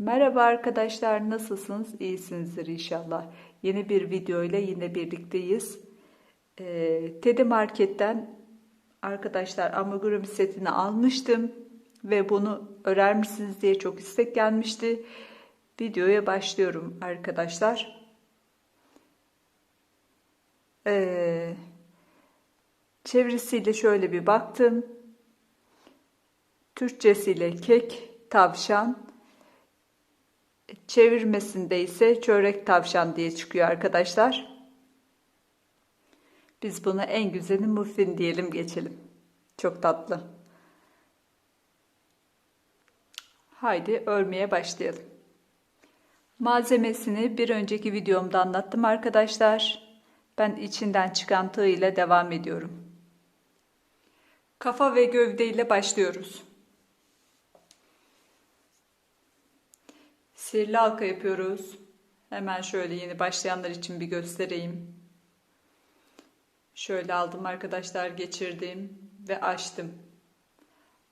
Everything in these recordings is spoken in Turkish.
Merhaba arkadaşlar nasılsınız? İyisinizdir inşallah. Yeni bir video ile yine birlikteyiz. Ee, Teddy Market'ten arkadaşlar amigurumi setini almıştım ve bunu örer misiniz diye çok istek gelmişti. Videoya başlıyorum arkadaşlar. Ee, çevresiyle şöyle bir baktım. Türkçesiyle kek, tavşan, Çevirmesinde ise çörek tavşan diye çıkıyor arkadaşlar. Biz buna en güzeli muffin diyelim geçelim. Çok tatlı. Haydi örmeye başlayalım. Malzemesini bir önceki videomda anlattım arkadaşlar. Ben içinden çıkan tığ ile devam ediyorum. Kafa ve gövde ile başlıyoruz. Sihirli halka yapıyoruz. Hemen şöyle yeni başlayanlar için bir göstereyim. Şöyle aldım arkadaşlar geçirdim ve açtım.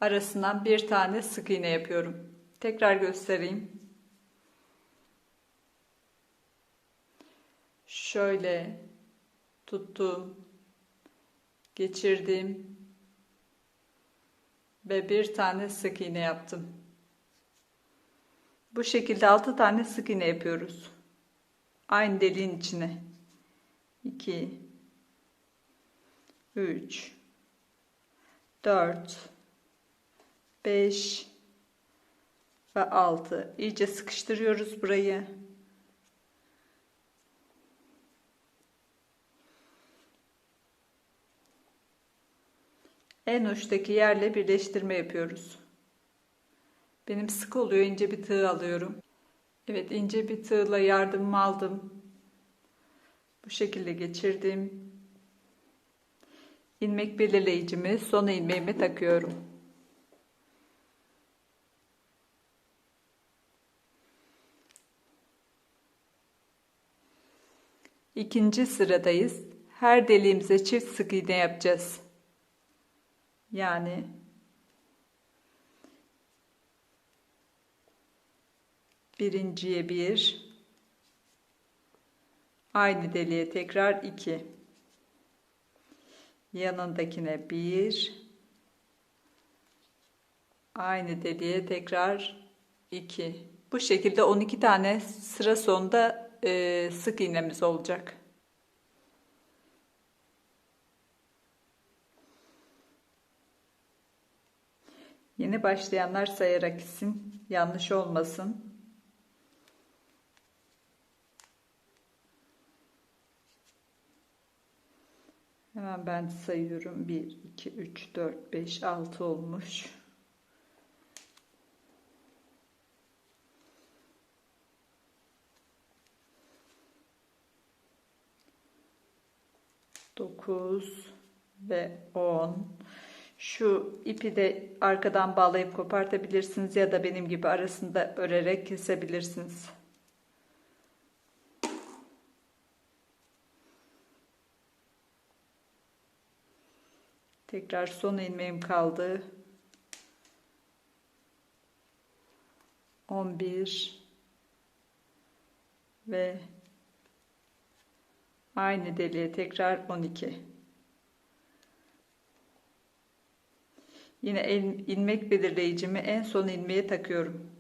Arasından bir tane sık iğne yapıyorum. Tekrar göstereyim. Şöyle tuttum. Geçirdim. Ve bir tane sık iğne yaptım. Bu şekilde 6 tane sık iğne yapıyoruz. Aynı deliğin içine. 2 3 4 5 ve 6. İyice sıkıştırıyoruz burayı. En uçtaki yerle birleştirme yapıyoruz. Benim sık oluyor ince bir tığ alıyorum. Evet ince bir tığla yardımımı aldım. Bu şekilde geçirdim. İlmek belirleyicimi son ilmeğime takıyorum. İkinci sıradayız. Her deliğimize çift sık iğne yapacağız. Yani birinciye bir aynı deliğe tekrar iki yanındakine bir aynı deliğe tekrar iki bu şekilde 12 tane sıra sonunda e, sık iğnemiz olacak Yeni başlayanlar sayarak gitsin. Yanlış olmasın. Hemen ben sayıyorum. 1, 2, 3, 4, 5, 6 olmuş. Dokuz ve on. Şu ipi de arkadan bağlayıp kopartabilirsiniz ya da benim gibi arasında örerek kesebilirsiniz. Tekrar son ilmeğim kaldı. 11 ve aynı deliğe tekrar 12. Yine ilmek belirleyicimi en son ilmeğe takıyorum.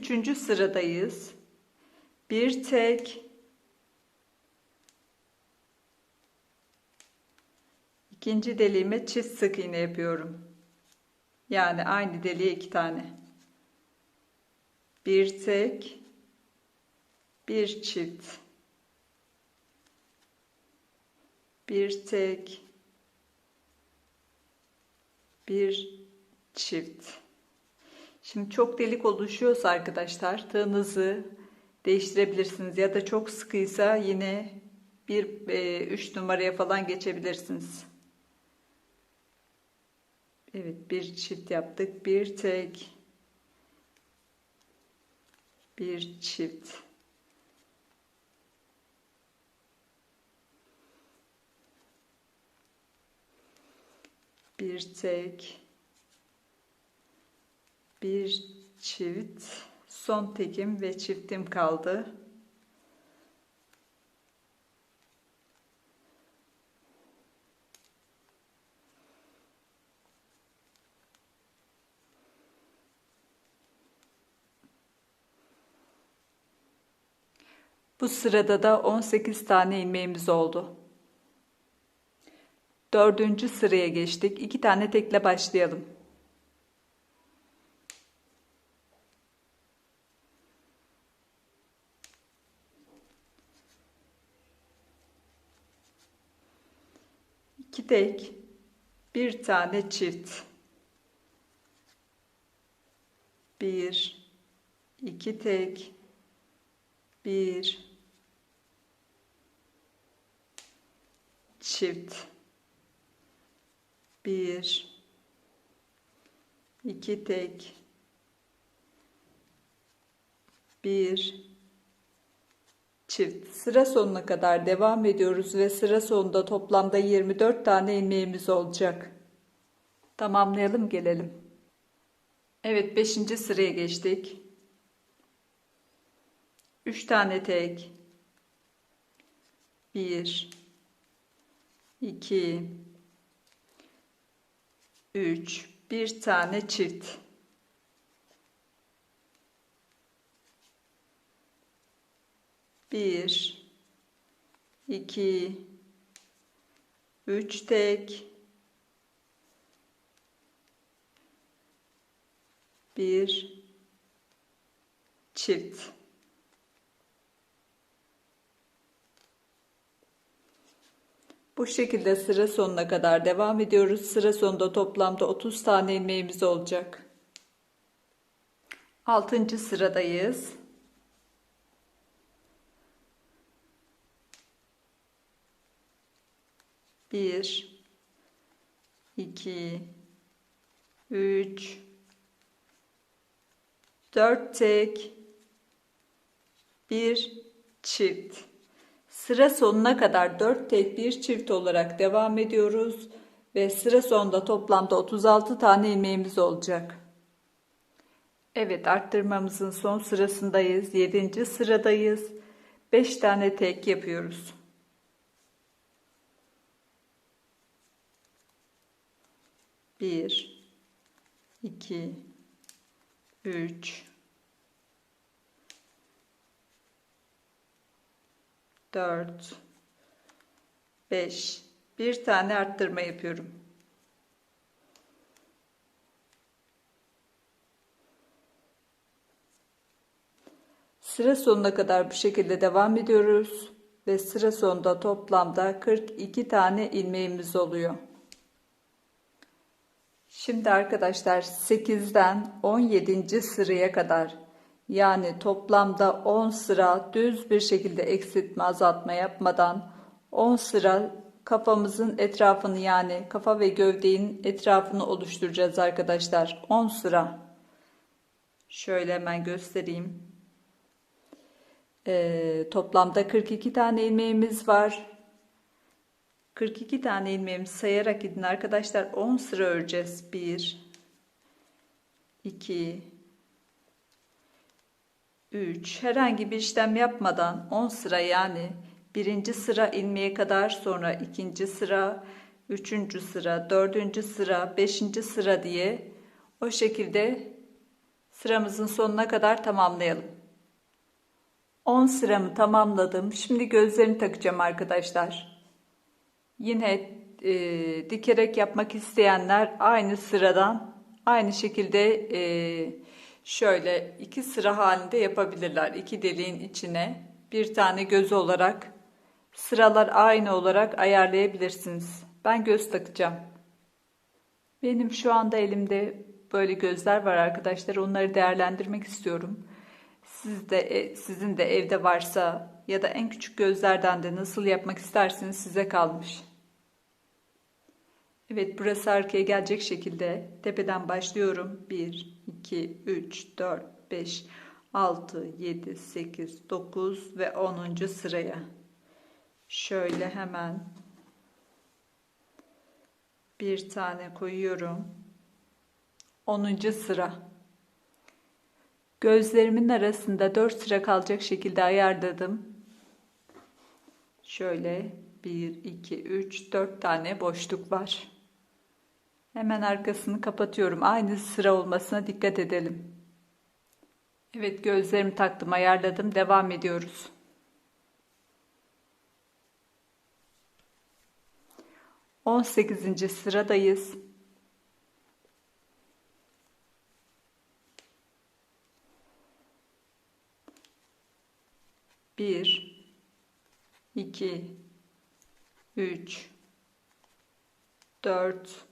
Üçüncü sıradayız. Bir tek ikinci deliğime çift sık iğne yapıyorum. Yani aynı deliğe iki tane. Bir tek bir çift bir tek bir çift Şimdi çok delik oluşuyorsa arkadaşlar tığınızı değiştirebilirsiniz ya da çok sıkıysa yine bir e, 3 numaraya falan geçebilirsiniz. Evet bir çift yaptık bir tek bir çift bir tek bir çift son tekim ve çiftim kaldı. Bu sırada da 18 tane ilmeğimiz oldu. Dördüncü sıraya geçtik. İki tane tekle başlayalım. İki tek, bir tane çift. Bir, iki tek, bir, çift, bir, iki tek, bir, çift. Sıra sonuna kadar devam ediyoruz ve sıra sonunda toplamda 24 tane ilmeğimiz olacak. Tamamlayalım gelelim. Evet 5. sıraya geçtik. 3 tane tek. 1 2 3 bir tane çift. Bir, iki, üç tek, bir çift. Bu şekilde sıra sonuna kadar devam ediyoruz. Sıra sonunda toplamda 30 tane ilmeğimiz olacak. 6. sıradayız. Bir, iki, üç, dört tek, bir çift. Sıra sonuna kadar 4 tek bir çift olarak devam ediyoruz ve sıra sonunda toplamda 36 tane ilmeğimiz olacak. Evet arttırmamızın son sırasındayız. 7. sıradayız. 5 tane tek yapıyoruz. Bir, iki, üç, 4 5 bir tane arttırma yapıyorum. Sıra sonuna kadar bu şekilde devam ediyoruz ve sıra sonunda toplamda 42 tane ilmeğimiz oluyor. Şimdi arkadaşlar 8'den 17. sıraya kadar yani toplamda 10 sıra düz bir şekilde eksiltme azaltma yapmadan 10 sıra kafamızın etrafını yani kafa ve gövdenin etrafını oluşturacağız arkadaşlar. 10 sıra. Şöyle hemen göstereyim. Ee, toplamda 42 tane ilmeğimiz var. 42 tane ilmeğimizi sayarak gidin arkadaşlar. 10 sıra öreceğiz. 1 2 3 herhangi bir işlem yapmadan 10 sıra yani birinci sıra ilmeğe kadar sonra ikinci sıra üçüncü sıra dördüncü sıra beşinci sıra diye o şekilde sıramızın sonuna kadar tamamlayalım 10 sıramı tamamladım şimdi gözlerimi takacağım arkadaşlar yine e, dikerek yapmak isteyenler aynı sıradan aynı şekilde e, şöyle iki sıra halinde yapabilirler. İki deliğin içine bir tane göz olarak sıralar aynı olarak ayarlayabilirsiniz. Ben göz takacağım. Benim şu anda elimde böyle gözler var arkadaşlar. Onları değerlendirmek istiyorum. Siz de, e, sizin de evde varsa ya da en küçük gözlerden de nasıl yapmak isterseniz size kalmış. Evet burası arkaya gelecek şekilde tepeden başlıyorum. 1, 2, 3, 4, 5, 6, 7, 8, 9 ve 10. sıraya. Şöyle hemen Bir tane koyuyorum. 10. sıra. Gözlerimin arasında 4 sıra kalacak şekilde ayarladım. Şöyle 1, 2, 3, 4 tane boşluk var. Hemen arkasını kapatıyorum. Aynı sıra olmasına dikkat edelim. Evet gözlerimi taktım ayarladım. Devam ediyoruz. On sekizinci sıradayız. Bir, iki, üç, dört,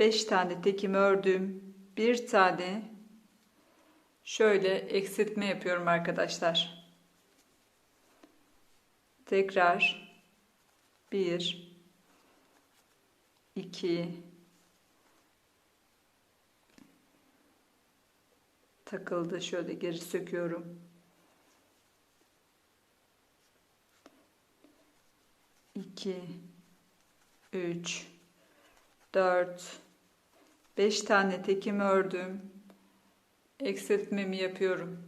beş tane tekimi ördüm. Bir tane şöyle eksiltme yapıyorum arkadaşlar. Tekrar bir, iki, takıldı şöyle geri söküyorum. 2 3 4 5 tane tekimi ördüm. Eksiltmemi yapıyorum.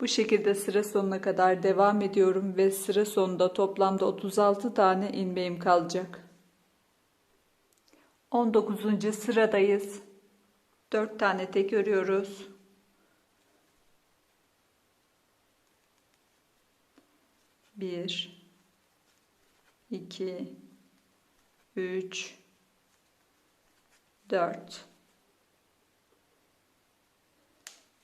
Bu şekilde sıra sonuna kadar devam ediyorum ve sıra sonunda toplamda 36 tane ilmeğim kalacak. 19. sıradayız. 4 tane tek örüyoruz. bir, iki, üç, dört.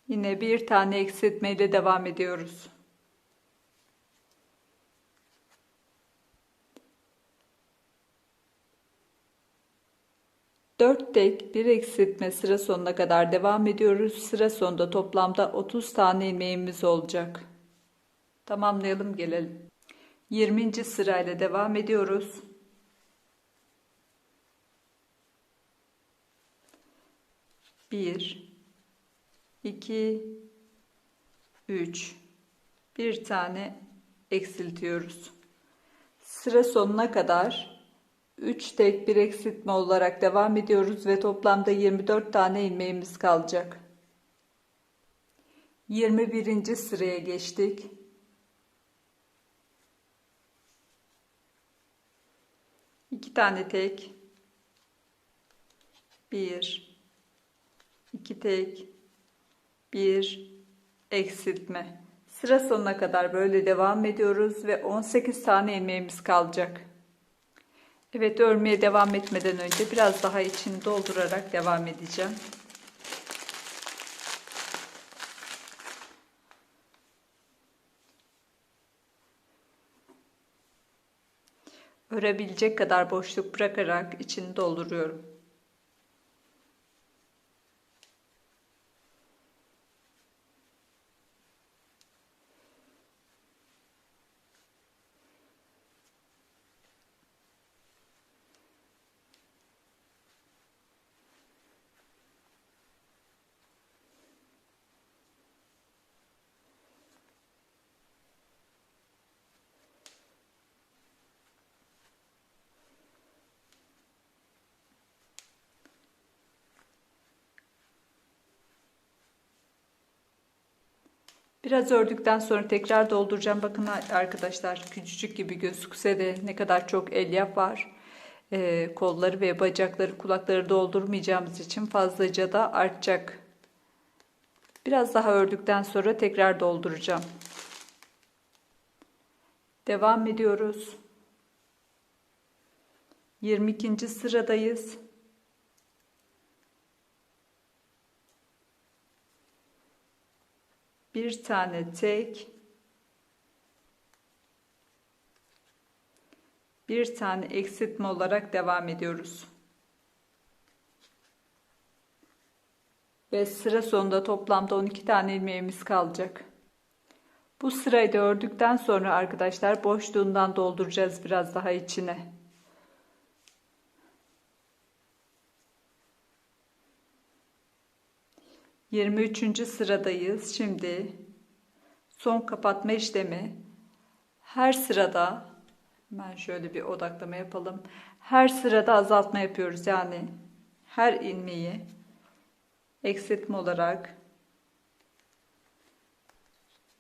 Yine bir tane eksiltmeyle devam ediyoruz. Dört tek bir eksiltme sıra sonuna kadar devam ediyoruz. Sıra sonunda toplamda 30 tane ilmeğimiz olacak. Tamamlayalım gelelim. 20. sırayla devam ediyoruz. Bir, iki, üç, bir tane eksiltiyoruz. Sıra sonuna kadar 3 tek bir eksiltme olarak devam ediyoruz ve toplamda 24 tane ilmeğimiz kalacak. 21. sıraya geçtik. 2 tane tek. 1 2 tek. 1 eksiltme. Sıra sonuna kadar böyle devam ediyoruz ve 18 tane ilmeğimiz kalacak. Evet örmeye devam etmeden önce biraz daha içini doldurarak devam edeceğim. Örebilecek kadar boşluk bırakarak içini dolduruyorum. Biraz ördükten sonra tekrar dolduracağım. Bakın arkadaşlar küçücük gibi gözükse de ne kadar çok elyaf var. Ee, kolları ve bacakları kulakları doldurmayacağımız için fazlaca da artacak. Biraz daha ördükten sonra tekrar dolduracağım. Devam ediyoruz. 22. sıradayız. Bir tane tek bir tane eksiltme olarak devam ediyoruz. Ve sıra sonunda toplamda 12 tane ilmeğimiz kalacak. Bu sırayı da ördükten sonra arkadaşlar boşluğundan dolduracağız biraz daha içine. 23. sıradayız. Şimdi son kapatma işlemi Her sırada hemen şöyle bir odaklama yapalım. Her sırada azaltma yapıyoruz. Yani her ilmeği eksiltme olarak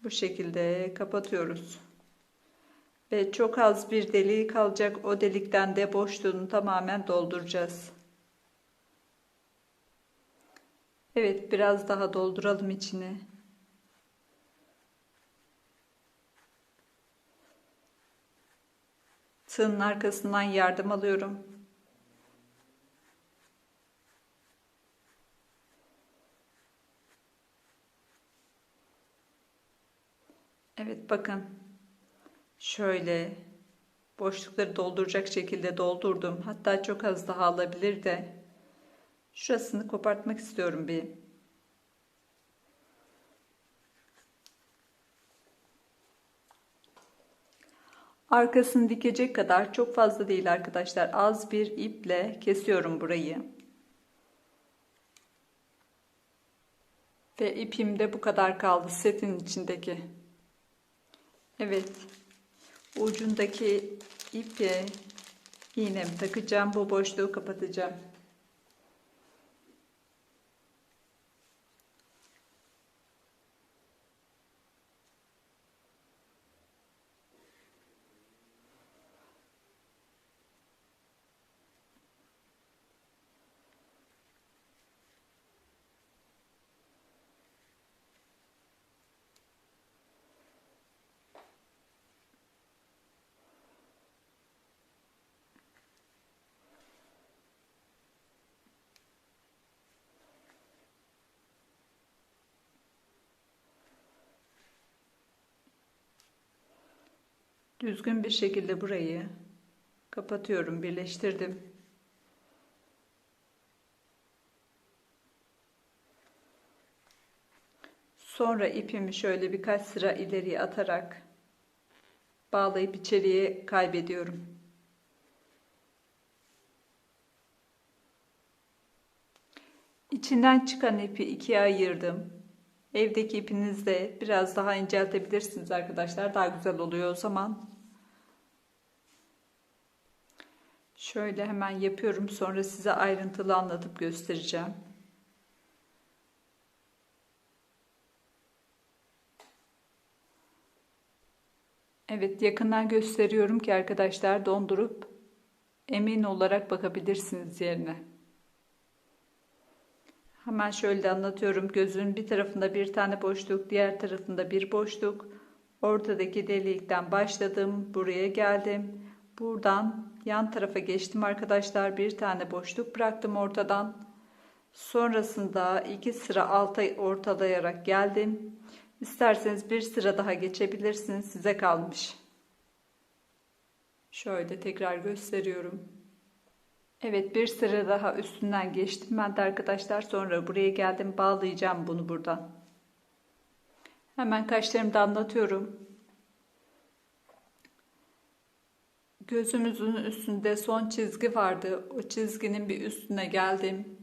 bu şekilde kapatıyoruz. Ve çok az bir deliği kalacak. O delikten de boşluğunu tamamen dolduracağız. Evet biraz daha dolduralım içini. Tığın arkasından yardım alıyorum. Evet bakın. Şöyle boşlukları dolduracak şekilde doldurdum. Hatta çok az daha alabilir de. Şurasını kopartmak istiyorum bir. Arkasını dikecek kadar çok fazla değil arkadaşlar. Az bir iple kesiyorum burayı. Ve ipim de bu kadar kaldı setin içindeki. Evet. Ucundaki ipi iğnemi takacağım. Bu boşluğu kapatacağım. Düzgün bir şekilde burayı kapatıyorum, birleştirdim. Sonra ipimi şöyle birkaç sıra ileriye atarak bağlayıp içeriye kaybediyorum. İçinden çıkan ipi ikiye ayırdım. Evdeki ipinizde biraz daha inceltebilirsiniz arkadaşlar. Daha güzel oluyor o zaman. Şöyle hemen yapıyorum. Sonra size ayrıntılı anlatıp göstereceğim. Evet yakından gösteriyorum ki arkadaşlar dondurup emin olarak bakabilirsiniz yerine. Hemen şöyle anlatıyorum. Gözün bir tarafında bir tane boşluk, diğer tarafında bir boşluk. Ortadaki delikten başladım. Buraya geldim. Buradan yan tarafa geçtim arkadaşlar. Bir tane boşluk bıraktım ortadan. Sonrasında iki sıra alta ortalayarak geldim. İsterseniz bir sıra daha geçebilirsiniz. Size kalmış. Şöyle tekrar gösteriyorum. Evet bir sıra daha üstünden geçtim ben de arkadaşlar. Sonra buraya geldim. Bağlayacağım bunu buradan. Hemen kaşlarımda anlatıyorum. Gözümüzün üstünde son çizgi vardı. O çizginin bir üstüne geldim.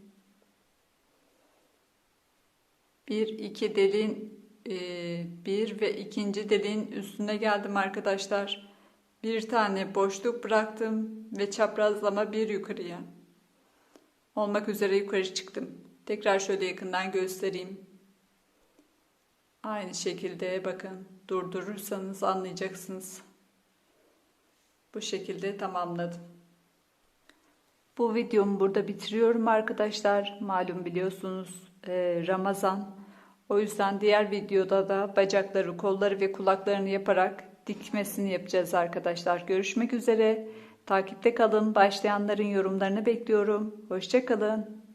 Bir iki deliğin e, bir ve ikinci deliğin üstüne geldim arkadaşlar. Bir tane boşluk bıraktım ve çaprazlama bir yukarıya. Olmak üzere yukarı çıktım. Tekrar şöyle yakından göstereyim. Aynı şekilde bakın durdurursanız anlayacaksınız. Bu şekilde tamamladım. Bu videomu burada bitiriyorum arkadaşlar. Malum biliyorsunuz e, Ramazan. O yüzden diğer videoda da bacakları, kolları ve kulaklarını yaparak dikmesini yapacağız arkadaşlar. Görüşmek üzere. Takipte kalın. Başlayanların yorumlarını bekliyorum. Hoşçakalın.